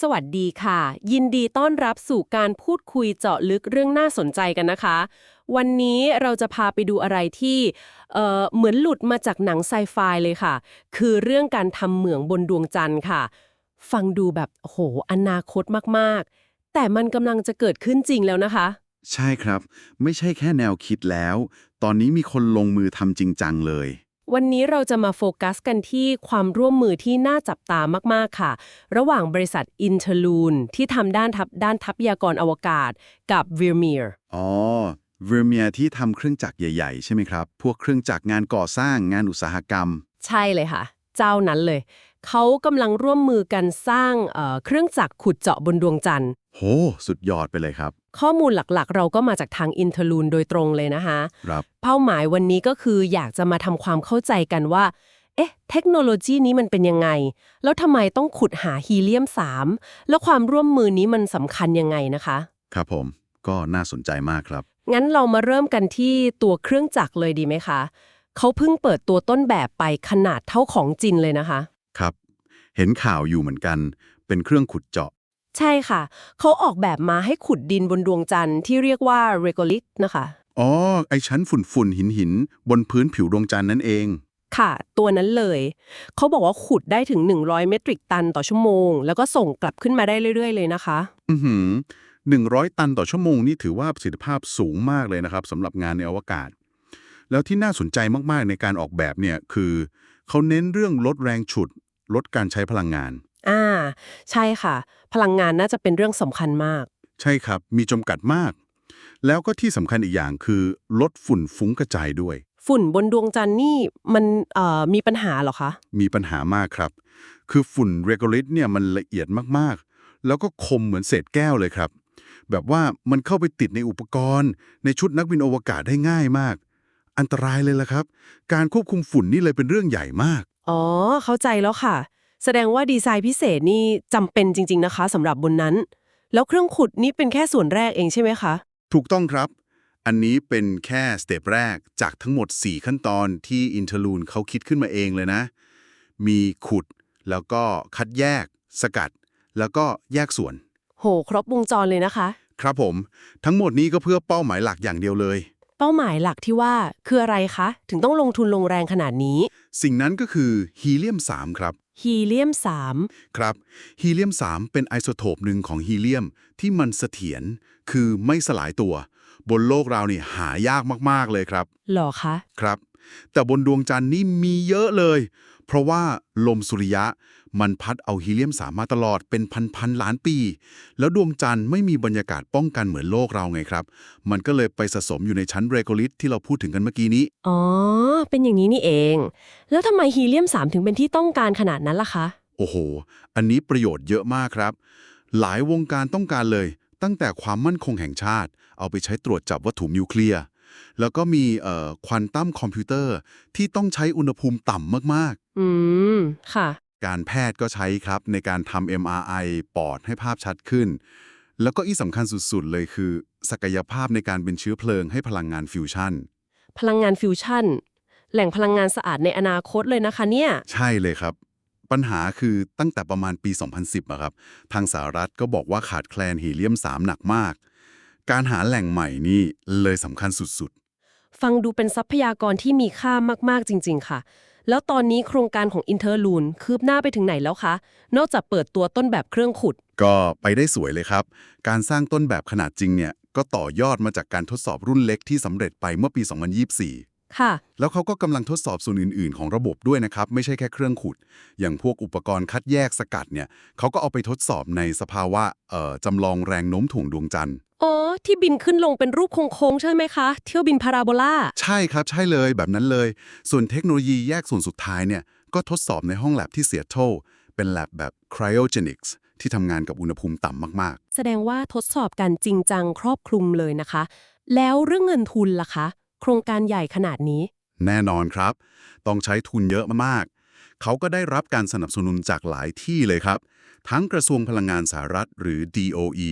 สวัสดีค่ะ ยินดีต้อนรับสู่การพูดคุยเจาะลึกเรื่องน่าสนใจกันนะคะ วันนี้เราจะพาไปดูอะไรที่เอ่อเหมือนหลุดมาจากหนังไซไฟเลยค่ะ คือเรื่องการทำเหมืองบนดวงจันทร์ค่ะ ฟังดูแบบโอ้โหอนาคตมากๆ แต่มันกำลังจะเกิดขึ้นจริงแล้วนะคะ ใช่ครับ ไม่ใช่แค่แนวคิดแล้ว ตอนนี้มีคนลงมือทำจริงจังเลย วันนี้เราจะมาโฟกัสกันที่ความร่วมมือที่น่าจับตามากๆค่ะ ระหว่างบริษัท i n t e r l u n ที่ทำด้านทัพด้านทรัพยากรอวกาศกับ v i r m e r อ๋อเวอร์เมียที่ทำเครื่องจักรใหญ่ ๆ ใช่ไหมครับ พวกเครื่องจักรงานก่อสร้างงานอุตสาหกรรม ใช่เลยค่ะ เจ้านั้นเลย เขากำลังร่วมมือกันสร้างเอ่อเครื่องจักรขุดเจาะบนดวงจันทร์ โห สุดยอดไปเลยครับ ข้อมูลหลักๆ เราก็มาจากทาง i n t e r l u n โดยตรงเลยนะคะครับเป้าหมายวันนี้ก็คืออยากจะมาทำความเข้าใจกันว่า เอ๊ะ เทคโนโลยีนี้มันเป็นยังไง แล้วทำไมต้องขุดหาฮีเลียม 3 แล้วความร่วมมือนี้มันสำคัญยังไงนะคะ ครับผมก็น่าสนใจมากครับ งั้นเรามาเริ่มกันที่ตัวเครื่องจักรเลยดีไหมคะเขาเพิ่งเปิดตัวต้นแบบไปขนาดเท่าของจรินเลยนะคะ ครับ เห็นข่าวอยู่เหมือนกัน เป็นเครื่องขุดเจาะ ใช่ค่ะ เขาออกแบบมาให้ขุดดินบนดวงจันทร์ที่เรียกว่า regolith นะคะ อ๋อ ไอชั้นฝุ่นฝุ่นหินหินๆบนพื้นผิวดวงจันทร์นั่นเอง ค่ะ ตัวนั้นเลย เขาบอกว่าขุดได้ถึง 100 เมตริกตันต่อชั่วโมง แล้วก็ส่งกลับขึ้นมาได้เรื่อย ๆ เลยนะคะ อือหือหนึ่งร้อยตันต่อชั่วโมงนี่ถือว่าประสิทธิภาพสูงมากเลยนะครับสำหรับงานในอวกาศ แล้วที่น่าสนใจมากๆในการออกแบบเนี่ยคือเขาเน้นเรื่องลดแรงฉุด ลดการใช้พลังงาน อ่า ใช่ค่ะ พลังงานน่าจะเป็นเรื่องสำคัญมาก ใช่ครับ มีจำกัดมาก แล้วก็ที่สำคัญอีกอย่างคือ ลดฝุ่นฟุ้งกระจายด้วย ฝุ่นบนดวงจันทร์นี่มันเอ่อมีปัญหาเหรอคะ มีปัญหามากครับ คือฝุ่นเรโกลิตเนี่ยมันละเอียดมากๆ แล้วก็คมเหมือนเศษแก้วเลยครับ แบบว่ามันเข้าไปติดในอุปกรณ์ ในชุดนักบินอวกาศได้ง่ายมาก อันตรายเลยล่ะครับ การควบคุมฝุ่นนี่เลยเป็นเรื่องใหญ่มาก อ๋อ เข้าใจแล้วค่ะ แสดงว่าดีไซน์พิเศษนี่จำเป็นจริง ๆ นะคะสำหรับบนนั้น แล้วเครื่องขุดนี่เป็นแค่ส่วนแรกเองใช่ไหมคะ ถูกต้องครับ อันนี้เป็นแค่สเต็ปแรกจากทั้งหมด 4 ขั้นตอนที่อินเทอร์ลูนเขาคิดขึ้นมาเองเลยนะ มีขุด แล้วก็คัดแยก สกัด แล้วก็แยกส่วน โห ครบวงจรเลยนะคะ ครับผม ทั้งหมดนี้ก็เพื่อเป้าหมายหลักอย่างเดียวเลย เป้าหมายหลักที่ว่าคืออะไรคะ ถึงต้องลงทุนลงแรงขนาดนี้ สิ่งนั้นก็คือฮีเลียม 3 ครับ ฮีเลียมครับ ฮีเลียม 3 เป็นไอโซโทปหนึ่งของฮีเลียมที่มันเสถียร คือไม่สลายตัว บนโลกเรานี่หายากมาก ๆ เลยครับ3หรอคะ ครับ แต่บนดวงจันทร์นี่มีเยอะเลย เพราะว่าลมสุริยะมันพัดเอาฮีเลียม3มาตลอดเป็นพันๆล้านปี แล้วดวงจันทร์ไม่มีบรรยากาศป้องกันเหมือนโลกเราไงครับ มันก็เลยไปสะสมอยู่ในชั้นเรโกลิตที่เราพูดถึงกันเมื่อกี้นี้ อ๋อ เป็นอย่างนี้นี่เอง แล้วทำไมฮีเลียม 3 ถึงเป็นที่ต้องการขนาดนั้นล่ะคะ โอ้โห อันนี้ประโยชน์เยอะมากครับ หลายวงการต้องการเลย ตั้งแต่ความมั่นคงแห่งชาติ เอาไปใช้ตรวจจับวัตถุนิวเคลียร์ แล้วก็มีเอ่อควอนตัมคอมพิวเตอร์ที่ต้องใช้อุณหภูมิต่ำมากอืม ค่ะๆการแพทย์ก็ใช้ครับในการทำ MRI ปอดให้ภาพชัดขึ้น แล้วก็อีกสำคัญสุดๆ เลยคือ ศักยภาพในการเป็นเชื้อเพลิงให้พลังงานฟิวชั่น พลังงานฟิวชั่น แหล่งพลังงานสะอาดในอนาคตเลยนะคะเนี่ย ใช่เลยครับปัญหาคือตั้งแต่ประมาณปี 2010อะครับ ทางสหรัฐก็บอกว่าขาดแคลนฮีเลียม 3 หนักมาก การหาแหล่งใหม่นี่เลยสำคัญสุดฟังดูเป็นทรัพยากรที่มีค่ามากๆจริง ๆ ค่ะ แล้วตอนนี้โครงการของอินเทอร์ลูนคืบหน้าไปถึงไหนแล้วคะ นอกจากเปิดตัวต้นแบบเครื่องขุดๆก็ไปได้สวยเลยครับ การสร้างต้นแบบขนาดจริงเนี่ย ก็ต่อยอดมาจากการทดสอบรุ่นเล็กที่สำเร็จไปเมื่อปี 2024ค่ะแล้วเขาก็กำลังทดสอบส่วนอื่น ๆ ของระบบด้วยนะครับ ไม่ใช่แค่เครื่องขุด อย่างพวกอุปกรณ์คัดแยกสกัดเนี่ยเขาก็เอาไปทดสอบในสภาวะเอ่อจำลองแรงโน้มถ่วงดวงจันทร์ อ๋อ ที่บินขึ้นลงเป็นรูปโค้งๆใช่ไหมคะ เที่ยวบินพาราโบลาใช่ครับ ใช่เลยแบบนั้นเลย ส่วนเทคโนโลยีแยกส่วนสุดท้ายเนี่ย ก็ทดสอบในห้องแลบที่เซียโตรเป็นแลบแบบ cryogenics ที่ทำงานกับอุณหภูมิต่ำมากแสดงว่าทดสอบกันจริงจังครอบคลุมเลยนะคะ แล้วเรื่องเงินทุนล่ะคะ โครงการใหญ่ขนาดนี้ๆแน่นอนครับ ต้องใช้ทุนเยอะมากๆ เขาก็ได้รับการสนับสนุนจากหลายที่เลยครับ ทั้งกระทรวงพลังงานสหรัฐหรือ DOE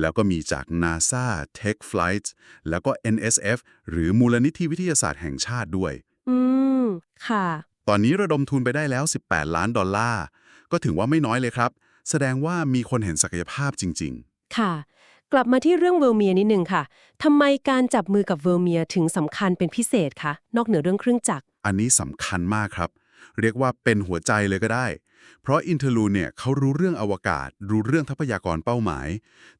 แล้วก็มีจาก NASA Tech Flight แล้วก็ NSF หรือมูลนิธิวิทยาศาสตร์แห่งชาติด้วย อืม ค่ะ ตอนนี้ระดมทุนไปได้แล้ว 18 ล้านดอลลาร์ ก็ถือว่าไม่น้อยเลยครับ แสดงว่ามีคนเห็นศักยภาพจริงค่ะ กลับมาที่เรื่องเวลเมียนิดนึงค่ะทำไมการจับมือกับเวลเมียถึงสำคัญเป็นพิเศษคะนอกเหนือเรื่องเครื่องจักรๆอันนี้สำคัญมากครับ เรียกว่าเป็นหัวใจเลยก็ได้ เพราะอินเทอร์ลูเนี่ยเขารู้เรื่องอวกาศ รู้เรื่องทรัพยากรเป้าหมาย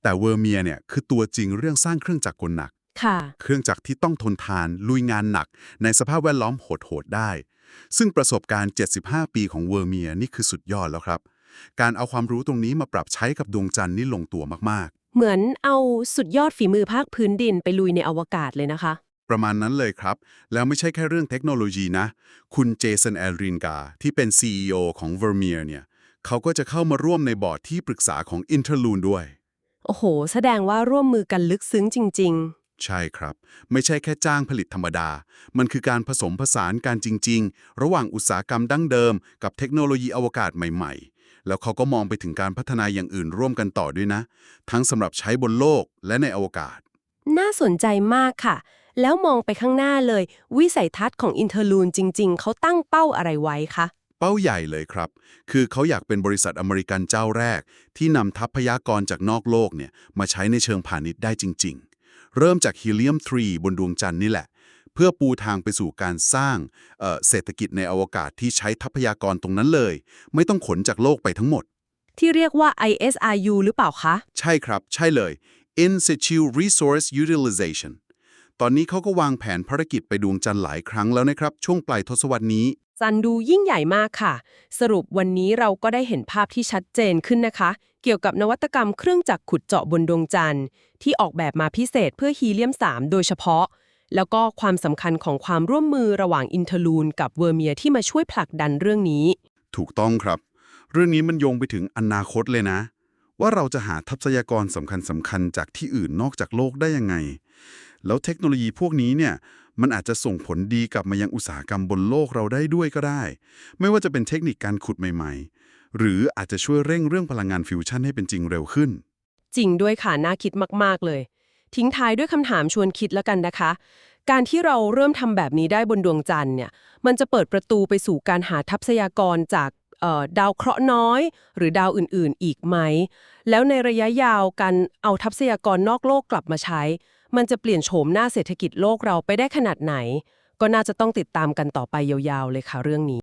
แต่เวอร์เมียเนี่ยคือตัวจริงเรื่องสร้างเครื่องจักรกลหนัก เครื่องจักรที่ต้องทนทาน ลุยงานหนัก ในสภาพแวดล้อมโหดๆได้ ซึ่งประสบการณ์ 75 ปีของเวอร์เมียนี่คือสุดยอดแล้วครับ การเอาความรู้ตรงนี้มาปรับใช้กับดวงจันทร์นี่ลงตัวมากๆ เหมือนเอาสุดยอดฝีมือภาคพื้นดินไปลุยในอวกาศเลยนะคะ ประมาณนั้นเลยครับ แล้วไม่ใช่แค่เรื่องเทคโนโลยีนะ คุณเจสันแอลรินกาที่เป็น CEO ของ Vermeer เนี่ยเขาก็จะเข้ามาร่วมในบอร์ดที่ปรึกษาของ Interloon ด้วย โอ้โห แสดงว่าร่วมมือกันลึกซึ้งจริงใช่ครับ ไม่ใช่แค่จ้างผลิตธรรมดา มันคือการผสมผสานการจริง ๆ ระหว่างอุตสาหกรรมดั้งเดิม กับเทคโนโลยีอวกาศใหม่ ๆ แล้วเขาก็มองไปถึงการพัฒนาอย่างอื่นร่วมกันต่อด้วยนะ ทั้งสำหรับใช้บนโลกและในอวกาศๆน่าสนใจมากค่ะ แล้วมองไปข้างหน้าเลย วิสัยทัศน์ของอินเทอร์ลูนจริง ๆ เขาตั้งเป้าอะไรไว้คะเป้าใหญ่เลยครับ คือเขาอยากเป็นบริษัทอเมริกันเจ้าแรก ที่นำทรัพยากรจากนอกโลกเนี่ยมาใช้ในเชิงพาณิชย์ได้จริง ๆ เริ่มจากฮีเลียม3บนดวงจันทร์นี่แหละ เพื่อปูทางไปสู่การสร้างเอ่อเศรษฐกิจในอวกาศที่ใช้ทรัพยากรตรงนั้นเลย ไม่ต้องขนจากโลกไปทั้งหมด ที่เรียกว่า ISRU หรือเปล่าคะ ใช่ครับ ใช่เลย In situ resource utilization ตอนนี้เขาก็วางแผนภารกิจไปดวงจันทร์หลายครั้งแล้วนะครับ ช่วงปลายทศวรรษนี้ซันดูยิ่งใหญ่มากค่ะ สรุปวันนี้เราก็ได้เห็นภาพที่ชัดเจนขึ้นนะคะ เกี่ยวกับนวัตกรรมเครื่องจักรขุดเจาะบนดวงจันทร์ ที่ออกแบบมาพิเศษเพื่อฮีเลียม 3 โดยเฉพาะ แล้วก็ความสำคัญของความร่วมมือระหว่างอินเทอร์ลูนกับเวอร์เมียที่มาช่วยผลักดันเรื่องนี้ ถูกต้องครับ เรื่องนี้มันโยงไปถึงอนาคตเลยนะ ว่าเราจะหาทรัพยากรสำคัญสำคัญๆจากที่อื่นนอกจากโลกได้ยังไง แล้วเทคโนโลยีพวกนี้เนี่ยมันอาจจะส่งผลดีกลับมายังอุตสาหกรรมบนโลกเราได้ด้วยก็ได้ ไม่ว่าจะเป็นเทคนิคการขุดใหม่ๆ หรืออาจจะช่วยเร่งเรื่องพลังงานฟิวชั่นให้เป็นจริงเร็วขึ้น จริงด้วยค่ะ น่าคิดมากๆเลย ทิ้งท้ายด้วยคำถามชวนคิดแล้วกันนะคะ การที่เราเริ่มทำแบบนี้ได้บนดวงจันทร์เนี่ย มันจะเปิดประตูไปสู่การหาทรัพยากรจากดาวเคราะห์น้อย หรือดาวอื่นๆ อีกไหม แล้วในระยะยาวการเอาทรัพยากรนอกโลกกลับมาใช้ มันจะเปลี่ยนโฉมหน้าเศรษฐกิจโลกเราไปได้ขนาดไหน ก็น่าจะต้องติดตามกันต่อไปยาวๆเลยค่ะเรื่องนี้